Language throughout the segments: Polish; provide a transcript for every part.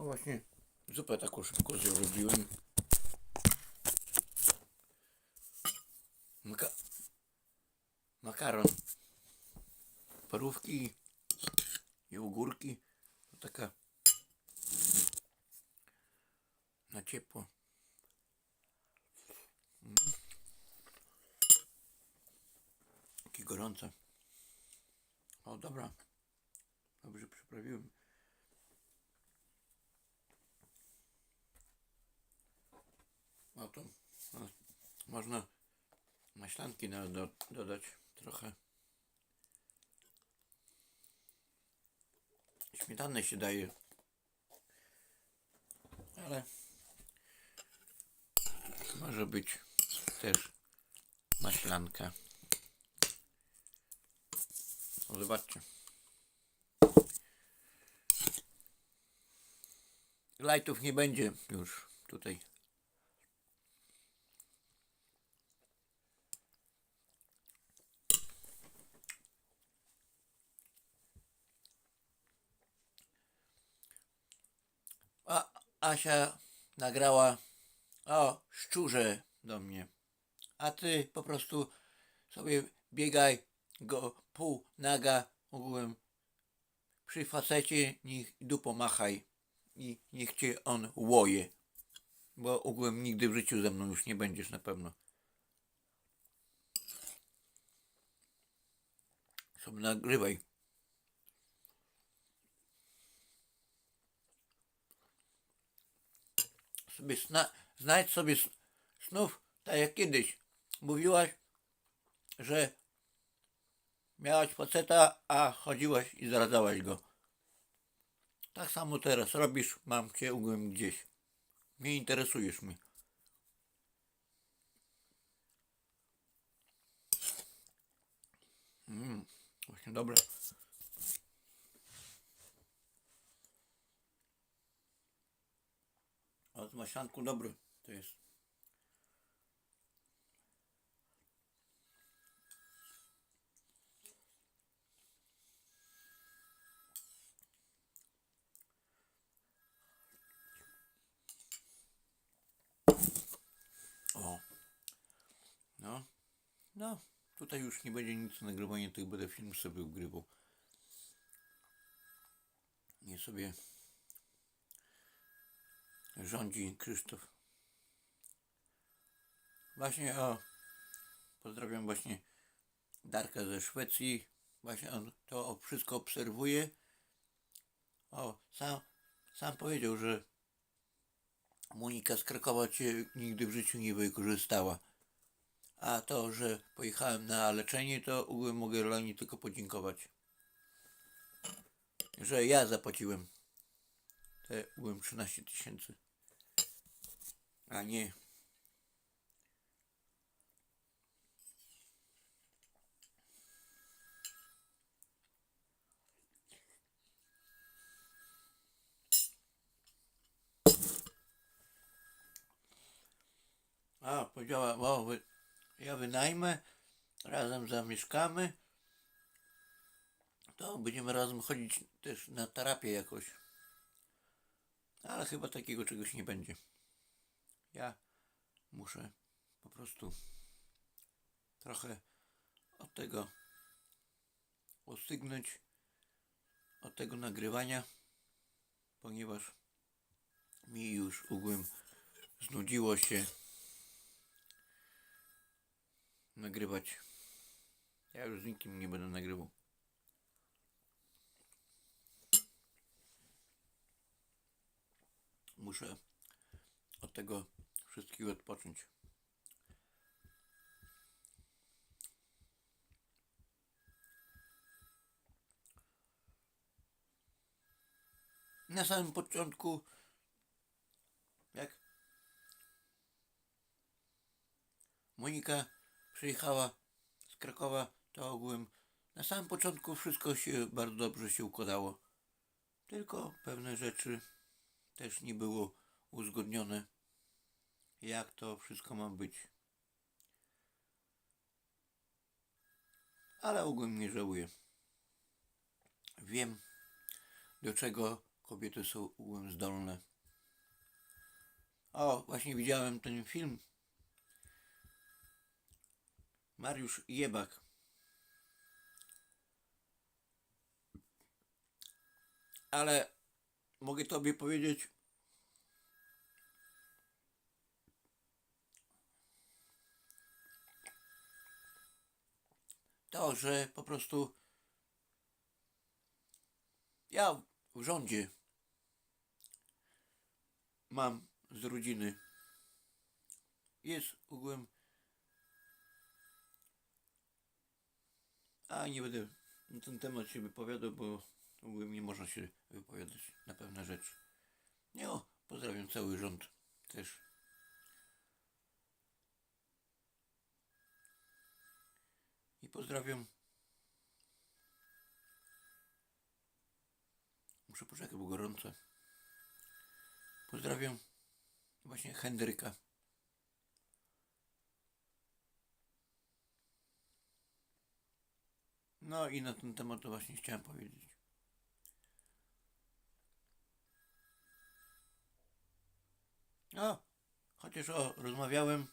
No właśnie, zupę taką szybko zrobiłem. Maka makaron. Parówki i ogórki. To taka na ciepło. Mm. Takie gorące. O, dobra. Dobrze przyprawiłem. To no, można maślanki nawet do, dodać trochę. Śmietanę się daje. Ale może być też maślanka. O, zobaczcie. Lajtów nie będzie już tutaj. A Asia nagrała o szczurze do mnie. A ty po prostu sobie biegaj go pół naga ogółem przy facecie niech dupą machaj i niech cię on łoje. Bo ogółem nigdy w życiu ze mną już nie będziesz na pewno. Sobie nagrywaj. Sobie sna, znajdź sobie snów, tak jak kiedyś. Mówiłaś, że miałaś faceta, a chodziłaś i zdradzałaś go. Tak samo teraz robisz, mam cię ugłem gdzieś. Nie interesujesz mnie. Mm, właśnie dobre. A z maślanku dobry to jest. O. No. No. Tutaj już nie będzie nic nagrywania, tylko będę film sobie ugrywał. Nie sobie rządzi Krzysztof. Właśnie o. Pozdrawiam właśnie Darka ze Szwecji. Właśnie on to wszystko obserwuje. O, sam, sam powiedział, że Monika z Krakowa cię nigdy w życiu nie wykorzystała. A to, że pojechałem na leczenie, to mogę Loni tylko podziękować. Że ja zapłaciłem te ogółem 13 tysięcy. A nie. A, powiedziała, o, wy, ja wynajmę, razem zamieszkamy, to będziemy razem chodzić też na terapię jakoś. Ale chyba takiego czegoś nie będzie. Ja muszę po prostu trochę od tego ostygnąć, od tego nagrywania, ponieważ mi już ogółem znudziło się nagrywać. Ja już z nikim nie będę nagrywał. Muszę od tego wszystkiego odpocząć. Na samym początku, jak Monika przyjechała z Krakowa, to ogółem na samym początku wszystko się bardzo dobrze się układało. Tylko pewne rzeczy też nie było uzgodnione, jak to wszystko ma być. Ale ogólnie nie żałuję. Wiem, do czego kobiety są zdolne. O, właśnie widziałem ten film. Mariusz Jebak. Ale mogę tobie powiedzieć, to, że po prostu ja w rządzie mam z rodziny. Jest ogółem. A nie będę na ten temat się wypowiadał, bo nie można się wypowiadać na pewne rzeczy. Nie o, pozdrawiam cały rząd też. I pozdrawiam. Muszę poczekać, bo gorąco. Pozdrawiam właśnie Henryka. No i na ten temat to właśnie chciałem powiedzieć. O, chociaż o, rozmawiałem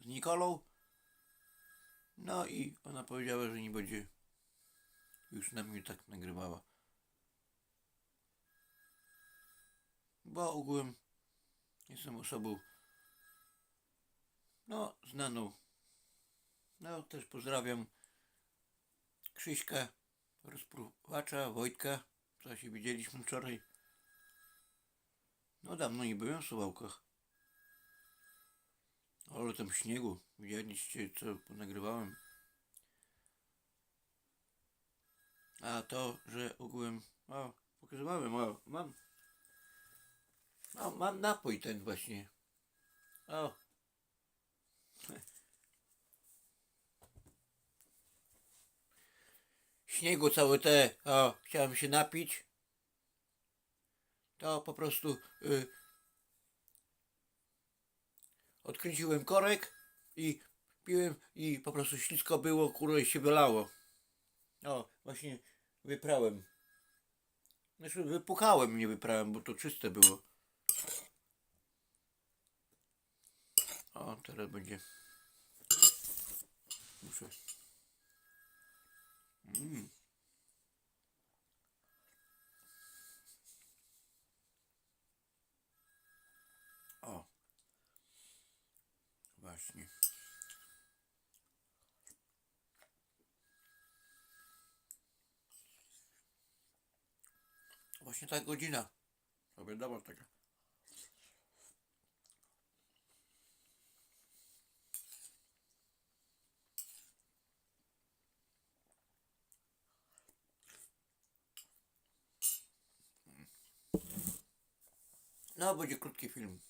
z Nikolą. No i ona powiedziała, że nie będzie już na mnie tak nagrywała. Bo ogółem jestem osobą no znaną. No też pozdrawiam Krzyśka, rozpruwacza, Wojtka, co się widzieliśmy wczoraj. No dawno nie byłem w Suwałkach. Ale tam śniegu, widzieliście co ponagrywałem. A to, że ogółem, o, pokazywałem, o, mam, o, mam napój ten właśnie. O. Śniegu całe te, o, chciałem się napić. To po prostu y, odkręciłem korek i piłem i po prostu ślisko było, kurde i się wylało. O, właśnie wyprałem. Znaczy wypuchałem, nie wyprałem, bo to czyste było. O, teraz będzie. Muszę. Mm. O. Właśnie. Właśnie ta godzina. To wiadomo taka. No, będzie krótki film.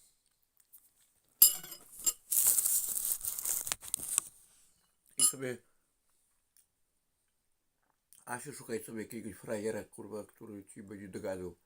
Sobie... A się szukaj sobie jakiegoś frajera, kurwa, który ci będzie dogadał.